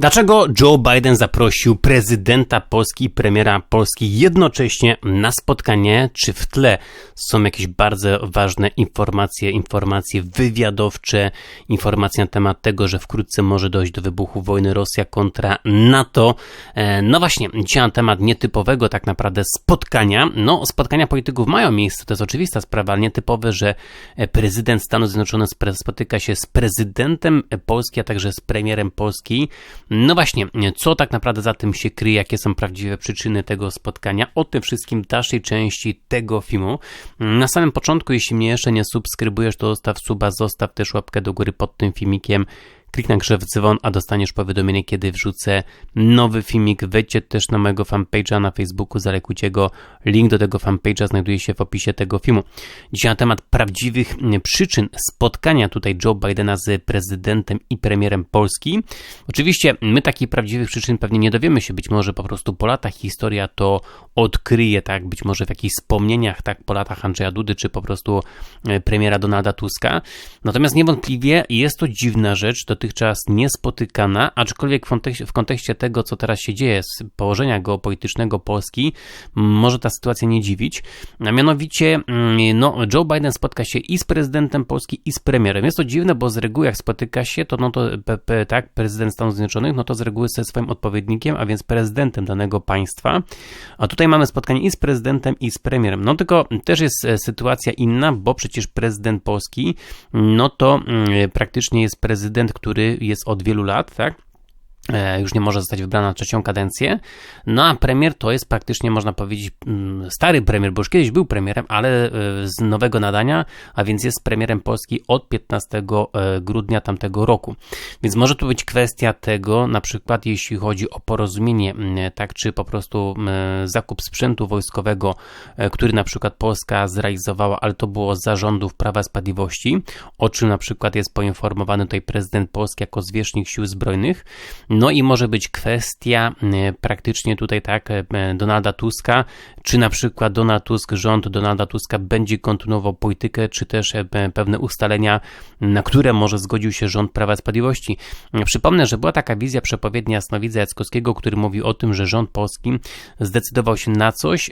Dlaczego Joe Biden zaprosił prezydenta Polski i premiera Polski jednocześnie na spotkanie? Czy w tle są jakieś bardzo ważne informacje, informacje wywiadowcze, informacje na temat tego, że wkrótce może dojść do wybuchu wojny Rosja kontra NATO? E, no właśnie, dzisiaj na temat nietypowego tak naprawdę spotkania. No, spotkania polityków mają miejsce, to jest oczywista sprawa, ale nietypowe, że prezydent Stanów Zjednoczonych spotyka się z prezydentem Polski, a także z premierem Polski. No właśnie, co tak naprawdę za tym się kryje, jakie są prawdziwe przyczyny tego spotkania, o tym wszystkim w dalszej części tego filmu. Na samym początku, jeśli mnie jeszcze nie subskrybujesz, to zostaw suba, zostaw też łapkę do góry pod tym filmikiem. Kliknij na krzew dzwon, a dostaniesz powiadomienie, kiedy wrzucę nowy filmik. Wejdźcie też na mojego fanpage'a na Facebooku, zalekujcie go. Link do tego fanpage'a znajduje się w opisie tego filmu. Dzisiaj na temat prawdziwych przyczyn spotkania tutaj Joe Bidena z prezydentem i premierem Polski. Oczywiście my takich prawdziwych przyczyn pewnie nie dowiemy się, być może po prostu po latach historia to odkryje, tak, być może w jakichś wspomnieniach, tak, po latach Andrzeja Dudy, czy po prostu premiera Donalda Tuska. Natomiast niewątpliwie jest to dziwna rzecz, to dotychczas niespotykana, aczkolwiek w kontekście, w kontekście tego, co teraz się dzieje, z położenia geopolitycznego Polski, może ta sytuacja nie dziwić. A mianowicie, mm, no, Joe Biden spotka się i z prezydentem Polski, i z premierem. Jest to dziwne, bo z reguły jak spotyka się, to no to tak, prezydent Stanów Zjednoczonych, no to z reguły ze swoim odpowiednikiem, a więc prezydentem danego państwa. A tutaj mamy spotkanie i z prezydentem, i z premierem. No tylko też jest e, sytuacja inna, bo przecież prezydent Polski, no to mm, praktycznie jest prezydent, który który jest od wielu lat, tak? E, już nie może zostać wybrana na trzecią kadencję. No a premier to jest praktycznie, można powiedzieć, mm, stary premier, bo już kiedyś był premierem, ale e, z nowego nadania, a więc jest premierem Polski od 15 e, grudnia tamtego roku. Więc może tu być kwestia tego, na przykład jeśli chodzi o porozumienie, tak, czy po prostu zakup sprzętu wojskowego, który na przykład Polska zrealizowała, ale to było z zarządów Prawa Sprawiedliwości, o czym na przykład jest poinformowany tutaj prezydent Polski jako zwierzchnik sił zbrojnych. No i może być kwestia e, praktycznie tutaj tak e, Donalda Tuska, czy na przykład Donald Tusk, rząd Donalda Tuska będzie kontynuował politykę, czy też e, pewne ustalenia, na które może zgodził się rząd Prawa Sprawiedliwości. Przypomnę, że była taka wizja przepowiednia Jasnowidza Jackowskiego, który mówił o tym, że rząd polski zdecydował się na coś,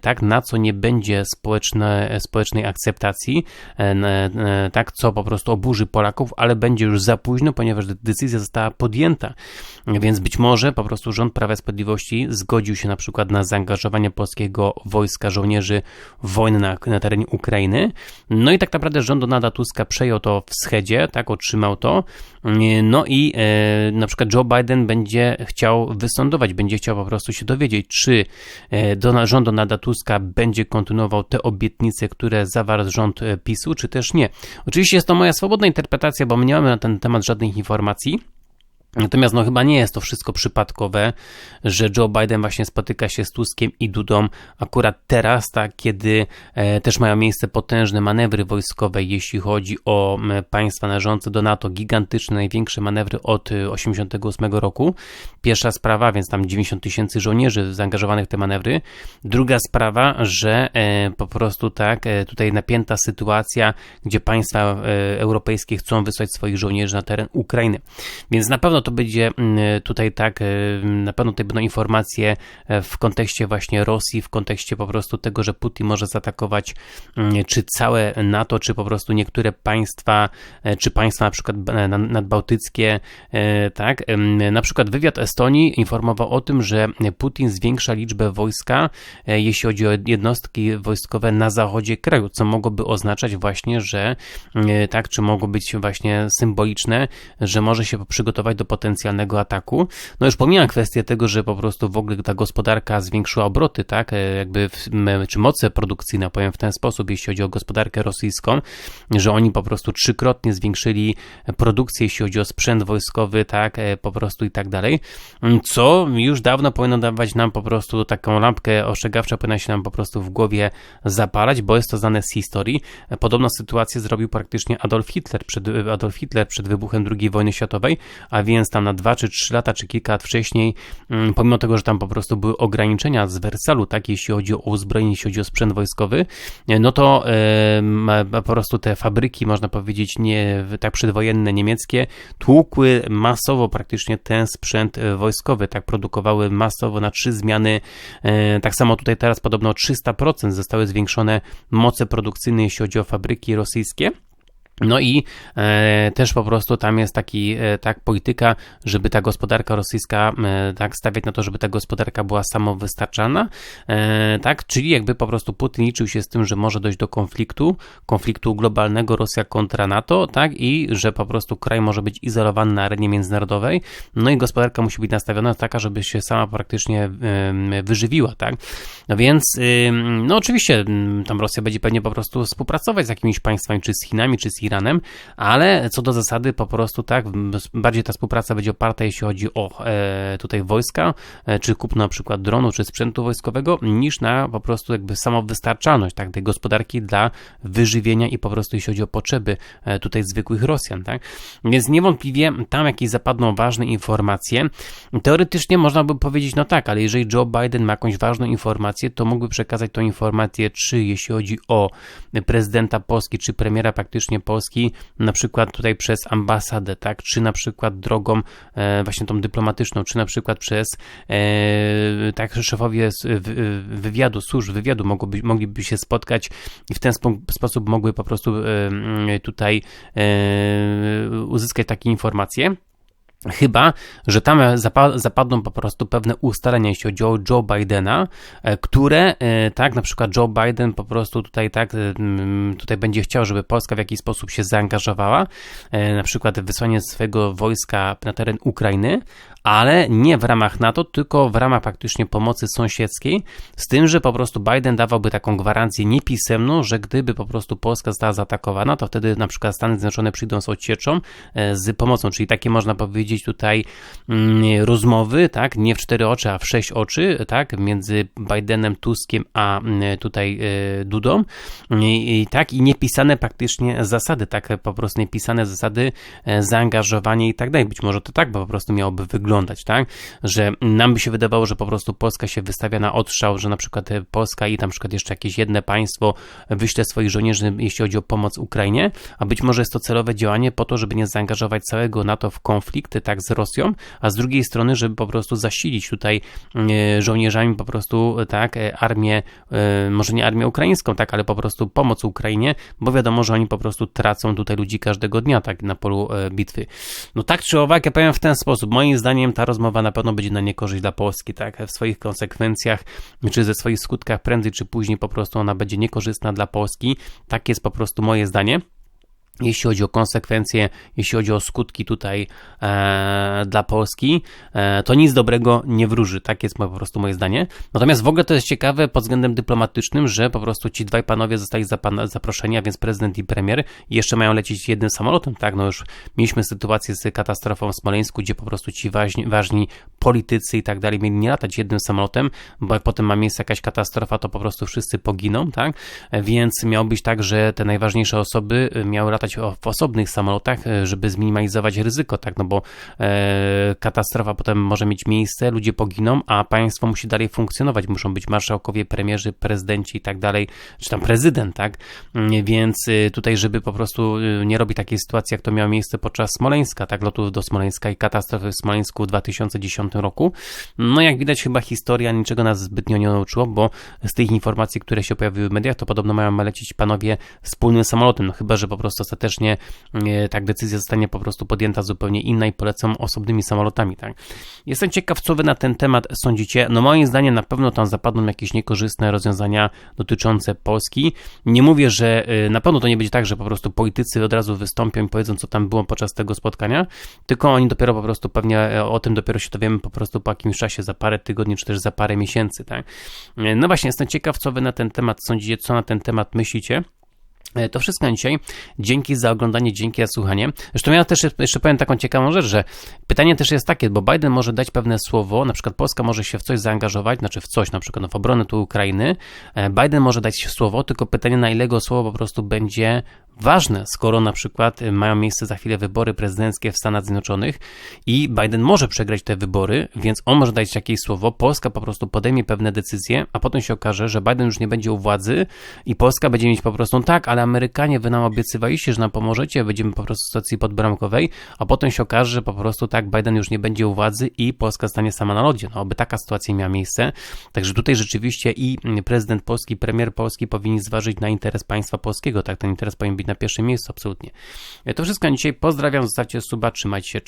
tak, na co nie będzie społeczne, społecznej akceptacji, tak, co po prostu oburzy Polaków, ale będzie już za późno, ponieważ decyzja została podjęta. Więc być może po prostu rząd Prawa i Sprawiedliwości zgodził się na przykład na zaangażowanie polskiego wojska żołnierzy w wojnę na, na terenie Ukrainy. No i tak naprawdę rząd Donalda Tuska przejął to w schedzie, tak, otrzymał to. No i e, na przykład Joe Biden będzie chciał wysądować, będzie chciał po prostu się dowiedzieć, czy e, Donald, rząd Donalda Tuska będzie kontynuował te obietnice, które zawarł rząd e, PiSu, czy też nie. Oczywiście jest to moja swobodna interpretacja, bo my nie mamy na ten temat żadnych informacji. Natomiast no chyba nie jest to wszystko przypadkowe, że Joe Biden właśnie spotyka się z Tuskiem i Dudą akurat teraz, tak, kiedy e, też mają miejsce potężne manewry wojskowe, jeśli chodzi o państwa należące do NATO, gigantyczne, największe manewry od 1988 e, roku. Pierwsza sprawa, więc tam 90 tysięcy żołnierzy zaangażowanych w te manewry. Druga sprawa, że e, po prostu tak, tutaj napięta sytuacja, gdzie państwa europejskie chcą wysłać swoich żołnierzy na teren Ukrainy. Więc na pewno pewno to będzie mm, tutaj tak, e, na pewno tutaj będą informacje e, w kontekście właśnie Rosji, w kontekście po prostu tego, że Putin może zaatakować mm, czy całe NATO, czy po prostu niektóre państwa, e, czy państwa na przykład nadbałtyckie, tak. Na przykład wywiad Estonii informował o tym, że Putin zwiększa liczbę wojska, jeśli chodzi o jednostki wojskowe na zachodzie kraju, co mogłoby oznaczać właśnie, że tak, czy mogło być właśnie symboliczne, że może się przygotować do potencjalnego ataku. No już pomijam kwestię tego, że po prostu w ogóle ta gospodarka zwiększyła obroty, tak, e, jakby, w, czy moce produkcyjne, powiem w ten sposób, jeśli chodzi o gospodarkę rosyjską, że oni po prostu trzykrotnie zwiększyli produkcję, jeśli chodzi o sprzęt wojskowy, tak, e, po prostu i tak dalej, co już dawno powinno dawać nam po prostu taką lampkę ostrzegawczą, powinna się nam po prostu w głowie zapalać, bo jest to znane z historii. Podobną sytuację zrobił praktycznie Adolf Hitler przed, Adolf Hitler przed wybuchem II wojny światowej, a więc więc tam na dwa czy trzy lata, czy kilka lat wcześniej, mm, pomimo tego, że tam po prostu były ograniczenia z Wersalu, tak, jeśli chodzi o uzbrojenie, jeśli chodzi o sprzęt wojskowy, no to po prostu te fabryki, można powiedzieć, nie, tak przedwojenne niemieckie, tłukły masowo praktycznie ten sprzęt wojskowy, tak produkowały masowo na trzy zmiany. Tak samo tutaj teraz podobno 300% zostały zwiększone moce produkcyjne, jeśli chodzi o fabryki rosyjskie. No i e, też po prostu tam jest taki, e, tak, polityka, żeby ta gospodarka rosyjska, e, tak, stawiać na to, żeby ta gospodarka była samowystarczalna, e, tak, czyli jakby po prostu Putin liczył się z tym, że może dojść do konfliktu, konfliktu globalnego Rosja kontra NATO, tak, i że po prostu kraj może być izolowany na arenie międzynarodowej, no i gospodarka musi być nastawiona taka, żeby się sama praktycznie wyżywiła, tak, no więc, no oczywiście tam Rosja będzie pewnie po prostu współpracować z jakimiś państwami, czy z Chinami, czy z ale co do zasady po prostu tak, bardziej ta współpraca będzie oparta, jeśli chodzi o e, tutaj wojska, e, czy kupno na przykład dronu, czy sprzętu wojskowego, niż na po prostu jakby samowystarczalność, tak, tej gospodarki dla wyżywienia i po prostu jeśli chodzi o potrzeby e, tutaj zwykłych Rosjan, tak. Więc niewątpliwie tam jakieś zapadną ważne informacje. Teoretycznie można by powiedzieć, no tak, ale jeżeli Joe Biden ma jakąś ważną informację, to mógłby przekazać tą informację, czy jeśli chodzi o prezydenta Polski, czy premiera praktycznie Polski, Polski, na przykład tutaj przez ambasadę, tak, czy na przykład drogą e, właśnie tą dyplomatyczną, czy na przykład przez e, tak szefowie wywiadu, służb wywiadu mogłyby, mogliby się spotkać i w ten spo, sposób mogły po prostu e, tutaj uzyskać takie informacje. Chyba, że tam zapadną po prostu pewne ustalenia, jeśli chodzi o Joe Bidena, e, które, e, tak, na przykład Joe Biden po prostu tutaj, tak, e, tutaj będzie chciał, żeby Polska w jakiś sposób się zaangażowała, na przykład wysłanie swojego wojska na teren Ukrainy, ale nie w ramach NATO, tylko w ramach praktycznie pomocy sąsiedzkiej, z tym, że po prostu Biden dawałby taką gwarancję niepisemną, że gdyby po prostu Polska została zaatakowana, to wtedy na przykład Stany Zjednoczone przyjdą z ocieczą, z pomocą, czyli takie można powiedzieć tutaj mm, rozmowy, tak, nie w cztery oczy, a w sześć oczy, tak, między Bidenem, Tuskiem, a mm, tutaj e, Dudą, i, tak, i niepisane praktycznie zasady, tak, po prostu niepisane zasady e, zaangażowania i tak dalej. Być może to tak po prostu miałoby wyglądać, tak, że nam by się wydawało, że po prostu Polska się wystawia na odstrzał, że na przykład e, Polska i na przykład jeszcze jakieś jedne państwo wyśle swoich żołnierzy, jeśli chodzi o pomoc Ukrainie, a być może jest to celowe działanie po to, żeby nie zaangażować całego NATO w konflikt, tak z Rosją, a z drugiej strony, żeby po prostu zasilić tutaj e, żołnierzami po prostu tak e, armię, e, może nie armię ukraińską, tak, ale po prostu pomoc Ukrainie, bo wiadomo, że oni po prostu tracą tutaj ludzi każdego dnia, tak, na polu bitwy. No tak czy owak, ja powiem w ten sposób, moim zdaniem ta rozmowa na pewno będzie na niekorzyść dla Polski, tak, w swoich konsekwencjach, czy ze swoich skutkach prędzej czy później po prostu ona będzie niekorzystna dla Polski, tak jest po prostu moje zdanie jeśli chodzi o konsekwencje, jeśli chodzi o skutki tutaj e, dla Polski, e, to nic dobrego nie wróży. Tak jest po prostu moje zdanie. Natomiast w ogóle to jest ciekawe pod względem dyplomatycznym, że po prostu ci dwaj panowie zostali zaproszeni, a więc prezydent i premier, jeszcze mają lecieć jednym samolotem. Tak, no już mieliśmy sytuację z katastrofą w Smoleńsku, gdzie po prostu ci ważni, ważni politycy i tak dalej mieli nie latać jednym samolotem, bo jak potem ma miejsce jakaś katastrofa, to po prostu wszyscy poginą, tak? Więc miało być tak, że te najważniejsze osoby miały latać latać w osobnych samolotach, e, żeby zminimalizować ryzyko, tak, no bo e, katastrofa potem może mieć miejsce, ludzie poginą, a państwo musi dalej funkcjonować, muszą być marszałkowie, premierzy, prezydenci i tak dalej, czy tam prezydent, tak, mm, więc e, tutaj, żeby po prostu e, nie robić takiej sytuacji, jak to miało miejsce podczas Smoleńska, tak, lotu do Smoleńska i katastrofy w Smoleńsku w 2010 roku, no jak widać chyba historia niczego nas zbytnio nie nauczyło, bo z tych informacji, które się pojawiły w mediach, to podobno mają lecieć panowie wspólnym samolotem, no chyba, że po prostu ostatecznie e, tak decyzja zostanie po prostu podjęta zupełnie inna i polecą osobnymi samolotami, tak. Jestem ciekaw, co wy na ten temat sądzicie. No moim zdaniem na pewno tam zapadną jakieś niekorzystne rozwiązania dotyczące Polski. Nie mówię, że e, na pewno to nie będzie tak, że po prostu politycy od razu wystąpią i powiedzą, co tam było podczas tego spotkania, tylko oni dopiero po prostu pewnie e, o tym dopiero się dowiemy po prostu po jakimś czasie, za parę tygodni, czy też za parę miesięcy, tak. No właśnie, jestem ciekaw, co wy na ten temat sądzicie, co na ten temat myślicie. E, To wszystko na dzisiaj. Dzięki za oglądanie, dzięki za słuchanie. Zresztą ja też jeszcze powiem taką ciekawą rzecz, że pytanie też jest takie, bo Biden może dać pewne słowo, na przykład Polska może się w coś zaangażować, znaczy w coś, na przykład no, w obronę tu Ukrainy. E, Biden może dać słowo, tylko pytanie na ile jego słowo po prostu będzie ważne, skoro na przykład e, mają miejsce za chwilę wybory prezydenckie w Stanach Zjednoczonych i Biden może przegrać te wybory, więc on może dać jakieś słowo, Polska po prostu podejmie pewne decyzje, a potem się okaże, że Biden już nie będzie u władzy i Polska będzie mieć po prostu tak, ale Amerykanie, wy nam obiecywaliście, że nam pomożecie, będziemy po prostu w sytuacji podbramkowej, a potem się okaże, że po prostu tak, Biden już nie będzie u władzy i Polska stanie sama na lodzie. No, aby taka sytuacja miała miejsce. Także tutaj rzeczywiście i prezydent Polski, premier Polski powinni zważyć na interes państwa polskiego, tak, ten interes powinien być na pierwszym miejscu, absolutnie. To wszystko na dzisiaj. Pozdrawiam, zostawcie suba, trzymajcie się.